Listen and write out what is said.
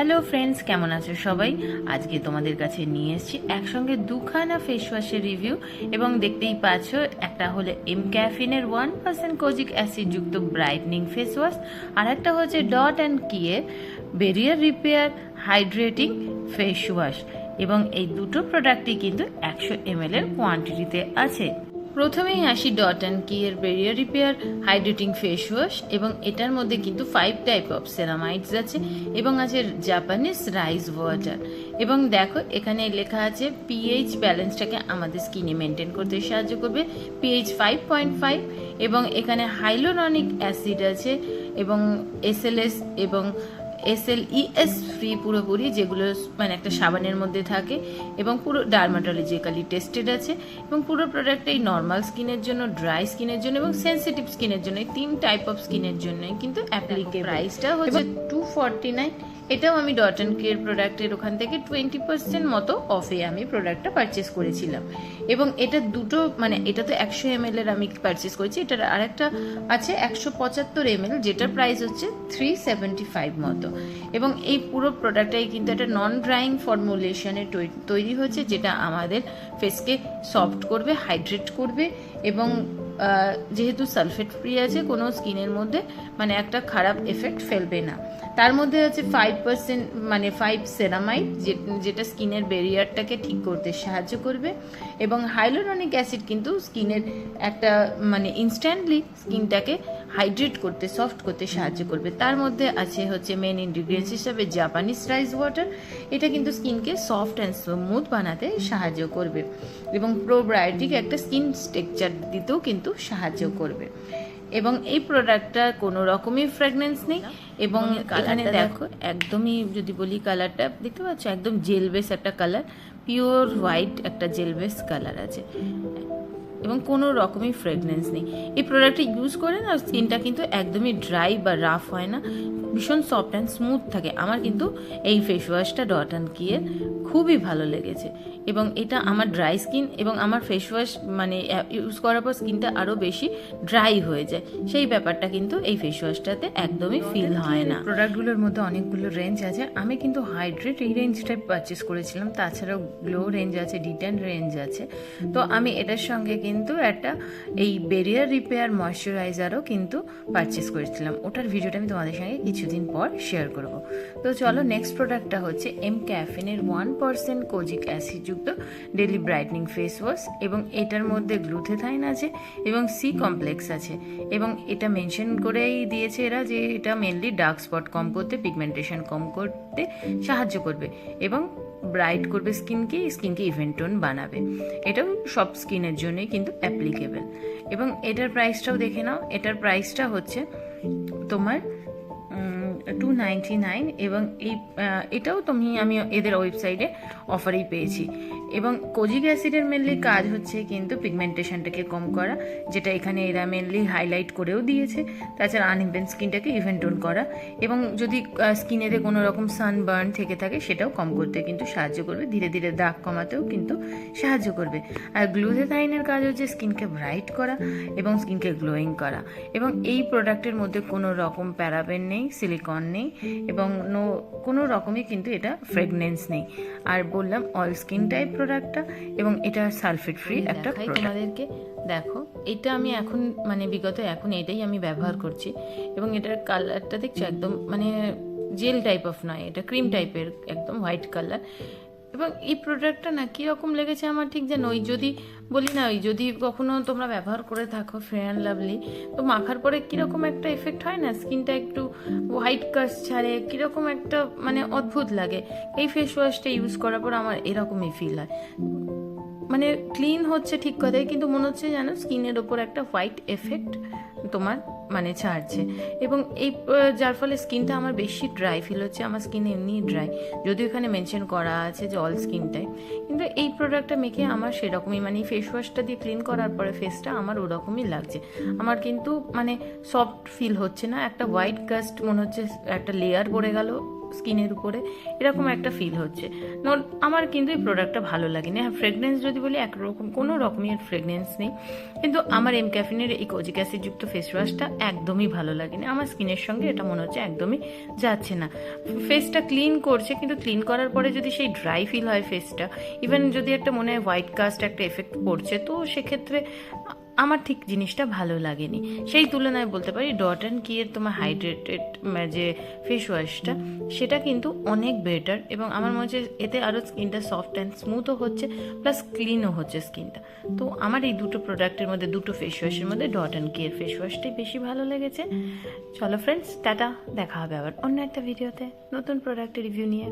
Hello friends, কেমন আছো সবাই? আজকে তোমাদের কাছে নিয়ে এসেছি একসঙ্গে দুখানা ফেস ওয়াশের রিভিউ এবং দেখতেই পাচ্ছ, একটা হলো এম ক্যাফিনের ওয়ান পার্সেন্ট কোজিক অ্যাসিড যুক্ত ব্রাইটনিং ফেস ওয়াশ আর একটা হচ্ছে dot and কিয়ের barrier repair hydrating face wash এবং এই দুটো প্রোডাক্টই কিন্তু একশো এম এর কোয়ান্টিটিতে আছে। প্রথমেই আসি ডট অ্যান্ড কি এর barrier repair hydrating face wash এবং এটার মধ্যে কিন্তু ফাইভ টাইপ অফ সেরামাইডস আছে এবং আছে জাপানিজ রাইস ওয়াটার এবং দেখো এখানে লেখা আছে পিএইচ ব্যালেন্সটাকে আমাদের স্কিনে মেনটেন করতে সাহায্য করবে। পিএইচ ফাইভ পয়েন্ট ফাইভ এবং এখানে হাইলোরনিক অ্যাসিড আছে এবং এসএলএস এবং এসএলইএস ফ্রি পুরোপুরি যেগুলো মানে একটা সাবানের মধ্যে থাকে এবং পুরো ডার্মাটোলজিক্যালি টেস্টেড আছে এবং পুরো প্রোডাক্টটা এই নর্মাল স্কিনের জন্য ড্রাই স্কিনের জন্য এবং সেন্সিটিভ স্কিনের জন্য এই তিন টাইপ অফ স্কিনের জন্যই কিন্তু অ্যাপ্লিকেবল প্রাইসটা হচ্ছে টু ফর্টি নাইন এটাও আমি ডট অ্যান্ড কেয়ার প্রোডাক্টের ওখান থেকে টোয়েন্টি পার্সেন্ট মতো অফে আমি প্রোডাক্টটা পারচেস করেছিলাম। এবং এটা দুটো মানে এটা তো একশো এম এর আমি পারচেস করেছি, এটার আরেকটা আছে একশো পঁচাত্তর এম এল যেটার প্রাইস হচ্ছে থ্রি সেভেন্টি ফাইভ মতো। এবং এই পুরো প্রোডাক্টটাই কিন্তু একটা নন ড্রাইং ফর্মুলেশনে তৈরি হয়েছে যেটা আমাদের ফেসকে সফট করবে হাইড্রেট করবে এবং যেহেতু সালফেট ফ্রি আছে, কোনো স্কিনের মধ্যে মানে একটা খারাপ এফেক্ট ফেলবে না। তার মধ্যে আছে ফাইভ পার্সেন্ট মানে ফাইভ সেরামাইড যেটা স্কিনের ব্যারিয়ারটাকে ঠিক করতে সাহায্য করবে। এবং হাইলোরনিক অ্যাসিড কিন্তু স্কিনের একটা মানে ইনস্ট্যান্টলি স্কিনটাকে হাইড্রেট করতে সফট করতে সাহায্য করবে। তার মধ্যে আছে হচ্ছে মেন ইনগ্রিডিয়েন্টস হিসাবে জাপানিজ রাইস ওয়াটার এটা কিন্তু স্কিনকে সফট অ্যান্ড স্মুথ বানাতে সাহায্য করবে। এবং প্রোবায়োটিক একটা স্কিন স্ট্রাকচার দিতেও কিন্তু সাহায্য করবে। এবং এই প্রোডাক্টটা কোনো রকমই ফ্র্যাগনেন্স নেই এবং এখানে দেখো একদমই যদি বলি কালারটা দেখতে পাচ্ছ? একদম জেল বেস একটা কালার পিওর হোয়াইট একটা জেল বেস কালার আছে। এবং কোনো রকমই ফ্রেগনেন্স নেই। এই প্রোডাক্টটা ইউজ করে না স্কিনটা কিন্তু একদমই ড্রাই বা রাফ হয় না। ভীষণ সফট অ্যান্ড স্মুথ থাকে। আমার কিন্তু এই ফেস ওয়াশটা ডট অ্যান্ড কিয়ের খুবই ভালো লেগেছে। এবং এটা আমার ড্রাই স্কিন এবং আমার ফেস ওয়াশ মানে ইউজ করার পর স্কিনটা আরও বেশি ড্রাই হয়ে যায়। সেই ব্যাপারটা কিন্তু এই ফেস ওয়াশটাতে একদমই ফিল হয় না। প্রোডাক্টগুলোর মধ্যে অনেকগুলো রেঞ্জ আছে। আমি কিন্তু হাইড্রেট এই রেঞ্জটাই পারচেস করেছিলাম। তাছাড়াও গ্লো রেঞ্জ আছে ডিটেন রেঞ্জ আছে। তো আমি এটার সঙ্গে কিন্তু একটা এই বেরিয়ার রিপেয়ার ময়শ্চারাইজারও কিন্তু পারচেস করেছিলাম। ওটার ভিডিওটা আমি তোমাদের সঙ্গে কিছুদিন পর শেয়ার করব। তো চলো নেক্সট প্রোডাক্টটা হচ্ছে এম ক্যাফিনের ওয়ান পার্সেন্ট কোজিক অ্যাসিডযুক্ত ডেলি ব্রাইটনিং ফেস ওয়াশ এবং এটার মধ্যে গ্লুথেথাইন আছে এবং সি কমপ্লেক্স আছে এবং এটা মেনশন করেই দিয়েছে এরা যে এটা মেনলি ডার্ক স্পট কম করতে পিগমেন্টেশন কম করতে সাহায্য করবে এবং ব্রাইট করবে স্কিনকে স্কিনকে ইভেন্ট টোন বানাবে। এটাও সব স্কিনের জন্যই কিন্তু অ্যাপ্লিকেবল এবং এটার প্রাইসটাও দেখে নাও। এটার প্রাইসটা হচ্ছে তোমার টু নাইন এবং এই এটাও তুমি, আমি এদের ওয়েবসাইটে অফারেই পেয়েছি। এবং কোজিক অ্যাসিডের মেনলি কাজ হচ্ছে কিন্তু পিগমেন্টেশনটাকে কম করা, যেটা এখানে এরা মেনলি হাইলাইট করেও দিয়েছে। তাছাড়া আনইভেন স্কিনটাকে ইভেন্ট টোন করা। এবং যদি স্কিনেতে কোনো রকম সানবার্ন থেকে থাকে, সেটাও কম করতে কিন্তু সাহায্য করবে। ধীরে ধীরে দাগ কমাতেও কিন্তু সাহায্য করবে। আর গ্লুথেথাইনের কাজ হচ্ছে স্কিনকে ব্রাইট করা এবং স্কিনকে গ্লোয়িং করা। এবং এই প্রোডাক্টের মধ্যে কোনো রকম প্যারাবেন নেই সিলিকন নেই এবং নো কোনো রকমই কিন্তু এটা ফ্রেগনেন্স নেই। আর বললাম অল স্কিন টাইপ প্রোডাক্টটা এবং এটা সালফেট ফ্রি একটা তোমাদেরকে দেখো এটা আমি এখন মানে বিগত এখন এটাই আমি ব্যবহার করছি এবং এটার কালারটা দেখছ একদম মানে জেল টাইপ অফ নয় এটা ক্রিম টাইপের একদম হোয়াইট কালার এবং এই প্রোডাক্টটা না কীরকম লেগেছে আমার ঠিক যেন ওই যদি বলি না, ওই যদি কখনো তোমরা ব্যবহার করে থাকো ফেয়ার লাভলি তো মাখার পরে কীরকম একটা এফেক্ট হয় না? স্কিনটা একটু হোয়াইট কাস্ট ছাড়ে, কীরকম একটা মানে অদ্ভুত লাগে। এই ফেস ওয়াশটা ইউজ করার পর আমার এরকমই ফিল হয়। মানে ক্লিন হচ্ছে ঠিক কথাই, কিন্তু মনে হচ্ছে যেন স্কিনের ওপর একটা হোয়াইট এফেক্ট তোমার মানে ছাড়ছে। এবং এই যার ফলে স্কিনটা আমার বেশি ড্রাই ফিল হচ্ছে, আমার স্কিন এমনি ড্রাই যদিও এখানে মেনশন করা আছে যে অল স্কিন টাইপ কিন্তু এই প্রোডাক্টটা মেখে আমার সেরকমই মানে ফেস ওয়াশটা দিয়ে ক্লিন করার পরে ফেসটা আমার ওরকমই লাগছে। আমার কিন্তু মানে সফট ফিল হচ্ছে না, একটা হোয়াইট কাস্ট মনে হচ্ছে, একটা লেয়ার পড়ে গেল। স্কিনের উপরে এরকম একটা ফিল হচ্ছে। নোট আমার কিন্তু এই প্রোডাক্টটা ভালো লাগেনি। হ্যাঁ ফ্রেগনেন্স যদি বলি একরকম কোনো রকমের ফ্রেগনেন্স নেই। কিন্তু আমার এম ক্যাফিনের এই কোজিক অ্যাসিডযুক্ত ফেস ওয়াশটা একদমই ভালো লাগেনি। আমার স্কিনের সঙ্গে এটা মনে হচ্ছে একদমই যাচ্ছে না। ফেসটা ক্লিন করছে কিন্তু ক্লিন করার পরে যদি সেই ড্রাই ফিল হয় ফেসটা ইভেন যদি একটা মনে হয় হোয়াইট কাস্ট একটা এফেক্ট পড়ছে তো সেক্ষেত্রে আমার ঠিক জিনিসটা ভালো লাগেনি। সেই তুলনায় বলতে পারি ডট অ্যান্ড কি এর তোমার হাইড্রেটেড যে ফেস ওয়াশটা সেটা কিন্তু অনেক বেটার এবং আমার মনে হচ্ছে এতে আরও স্কিনটা সফট অ্যান্ড স্মুথও হচ্ছে প্লাস ক্লিনও হচ্ছে স্কিনটা তো আমার এই দুটো প্রোডাক্টের মধ্যে, দুটো ফেস ওয়াশের মধ্যে ডট অ্যান্ড কি এর ফেস ওয়াশটাই বেশি ভালো লেগেছে। চলো ফ্রেন্ডস টাটা, দেখা হবে আবার অন্য একটা ভিডিওতে নতুন প্রোডাক্টের রিভিউ নিয়ে।